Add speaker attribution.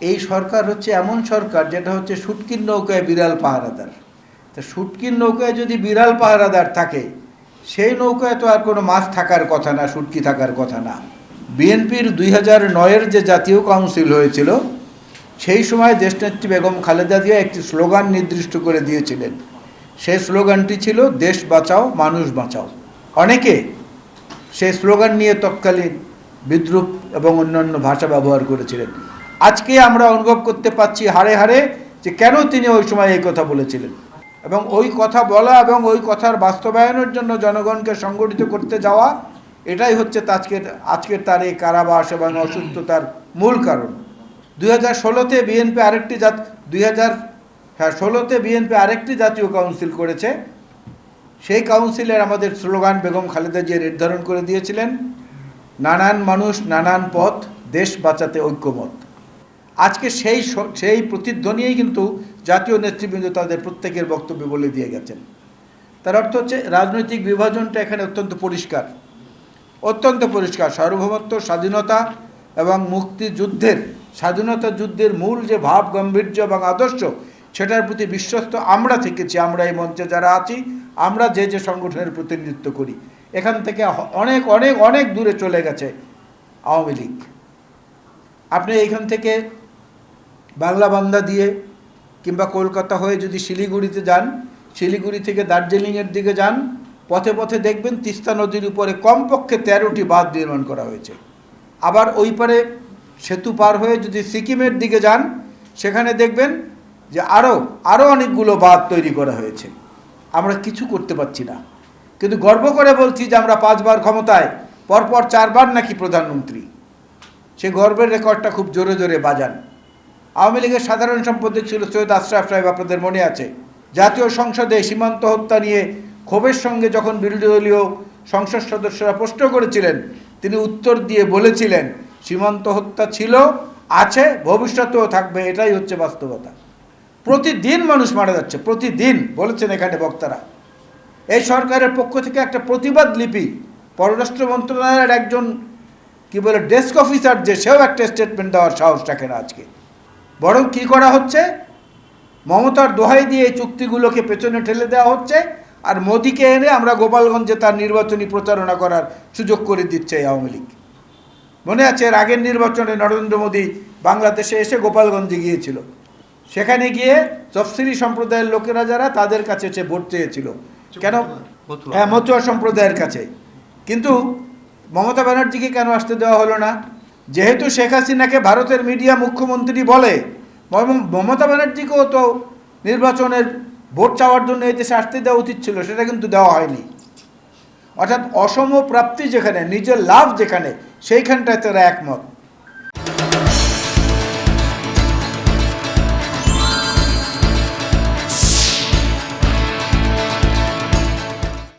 Speaker 1: এই সরকার হচ্ছে এমন সরকার যেটা হচ্ছে সুটকির নৌকায় বিড়াল পাহারাদার। তা সুটকির নৌকায় যদি বিড়াল পাহারাদার থাকে, সেই নৌকায় তো আর কোনো মাছ থাকার কথা না, সুটকি থাকার কথা না। বিএনপির দুই হাজার নয়ের যে জাতীয় কাউন্সিল হয়েছিল, সেই সময় দেশনেত্রী বেগম খালেদা জিয়া একটি স্লোগান নির্দিষ্ট করে দিয়েছিলেন। সেই স্লোগানটি ছিল, দেশ বাঁচাও, মানুষ বাঁচাও। অনেকে সেই স্লোগান নিয়ে তৎকালীন বিদ্রুপ এবং অন্যান্য ভাষা ব্যবহার করেছিলেন। আজকে আমরা অনুভব করতে পাচ্ছি হারে হাড়ে যে কেন তিনি ওই সময় এই কথা বলেছিলেন। এবং ওই কথা বলা এবং ওই কথার বাস্তবায়নের জন্য জনগণকে সংগঠিত করতে যাওয়া, এটাই হচ্ছে আজকের আজকের তার এই কারাবাস এবং অসুস্থতার মূল কারণ। দুই হাজার ষোলোতে বিএনপি আরেকটি জাত, দুই হাজার হ্যাঁ ষোলোতে বিএনপি আরেকটি জাতীয় কাউন্সিল করেছে। সেই কাউন্সিলের আমাদের স্লোগান বেগম খালেদা জিয়া নির্ধারণ করে দিয়েছিলেন, নানান মানুষ নানান পথ, দেশ বাঁচাতে ঐক্যমত। আজকে সেই সেই প্রতিধ্বনিই কিন্তু জাতীয় নেতৃবৃন্দ তাদের প্রত্যেকের বক্তব্য বলে দিয়ে গেছেন। তার অর্থ হচ্ছে রাজনৈতিক বিভাজনটা এখানে অত্যন্ত পরিষ্কার। অত্যন্ত পরিষ্কার। সার্বভৌমত্ব, স্বাধীনতা এবং মুক্তিযুদ্ধের, স্বাধীনতা যুদ্ধের মূল যে ভাব, গাম্ভীর্য এবং আদর্শ, সেটার প্রতি বিশ্বস্ত আমরা থেকেছি। আমরা এই মঞ্চে যারা আছি, আমরা যে যে সংগঠনের প্রতিনিধিত্ব করি। এখান থেকে অনেক অনেক অনেক দূরে চলে গেছে আওয়ামী লীগ। আপনি এইখান থেকে বাংলা বান্দা দিয়ে কিংবা কলকাতা হয়ে যদি শিলিগুড়িতে যান, শিলিগুড়ি থেকে দার্জিলিংয়ের দিকে যান, পথে পথে দেখবেন তিস্তা নদীর উপরে কমপক্ষে তেরোটি বাঁধ নির্মাণ করা হয়েছে। আবার ওই পারে সেতু পার হয়ে যদি সিকিমের দিকে যান, সেখানে দেখবেন যে আরও আরও অনেকগুলো বাঁধ তৈরি করা হয়েছে। আমরা কিছু করতে পারছি না। কিন্তু গর্ব করে বলছি যে আমরা পাঁচবার ক্ষমতায়, পরপর চারবার নাকি প্রধানমন্ত্রী। সে গর্বের রেকর্ডটা খুব জোরে জোরে বাজান। আওয়ামী লীগের সাধারণ সম্পাদক ছিল সৈয়দ আশরাফ সাহেব, আপনাদের মনে আছে? জাতীয় সংসদে সীমান্ত হত্যা নিয়ে ক্ষোভের সঙ্গে যখন বিরোধী দলীয় সংসদ সদস্যরা প্রশ্ন করেছিলেন, তিনি উত্তর দিয়ে বলেছিলেন, সীমান্ত হত্যা ছিল, আছে, ভবিষ্যতেও থাকবে, এটাই হচ্ছে বাস্তবতা। প্রতিদিন মানুষ মারা যাচ্ছে, প্রতিদিন, বলেছেন এখানে বক্তারা। এই সরকারের পক্ষ থেকে একটা প্রতিবাদ লিপি পররাষ্ট্র মন্ত্রণালয়ের একজন, কি বলে, ডেস্ক অফিসার যে, সেও একটা স্টেটমেন্ট দেওয়ার সাহস রাখে না আজকে। বরং কি করা হচ্ছে? মমতার দোহাই দিয়ে এই চুক্তিগুলোকে পেছনে ঠেলে দেওয়া হচ্ছে আর মোদিকে এনে আমরা গোপালগঞ্জে তার নির্বাচনী প্রচারণা করার সুযোগ করে দিচ্ছে এই আওয়ামী লীগ। মনে আছে এর আগের নির্বাচনে নরেন্দ্র মোদী বাংলাদেশে এসে গোপালগঞ্জে গিয়েছিল। সেখানে গিয়ে তফসিলি সম্প্রদায়ের লোকেরা যারা তাদের কাছে সে ভোট চেয়েছিল। কেন? হ্যাঁ মতুয়া সম্প্রদায়ের কাছে। কিন্তু মমতা ব্যানার্জিকে কেন আসতে দেওয়া হলো না? যেহেতু শেখ হাসিনাকে ভারতের মিডিয়া মুখ্যমন্ত্রী বলে মমতা ব্যানার্জিকেও তো নির্বাচনের ভোট চাওয়ার জন্য এই দেশে আসতে দেওয়া উচিত ছিল, সেটা কিন্তু দেওয়া হয়নি। অর্থাৎ অসম প্রাপ্তি যেখানে, নিজের লাভ যেখানে, সেইখানটায় তারা একমত।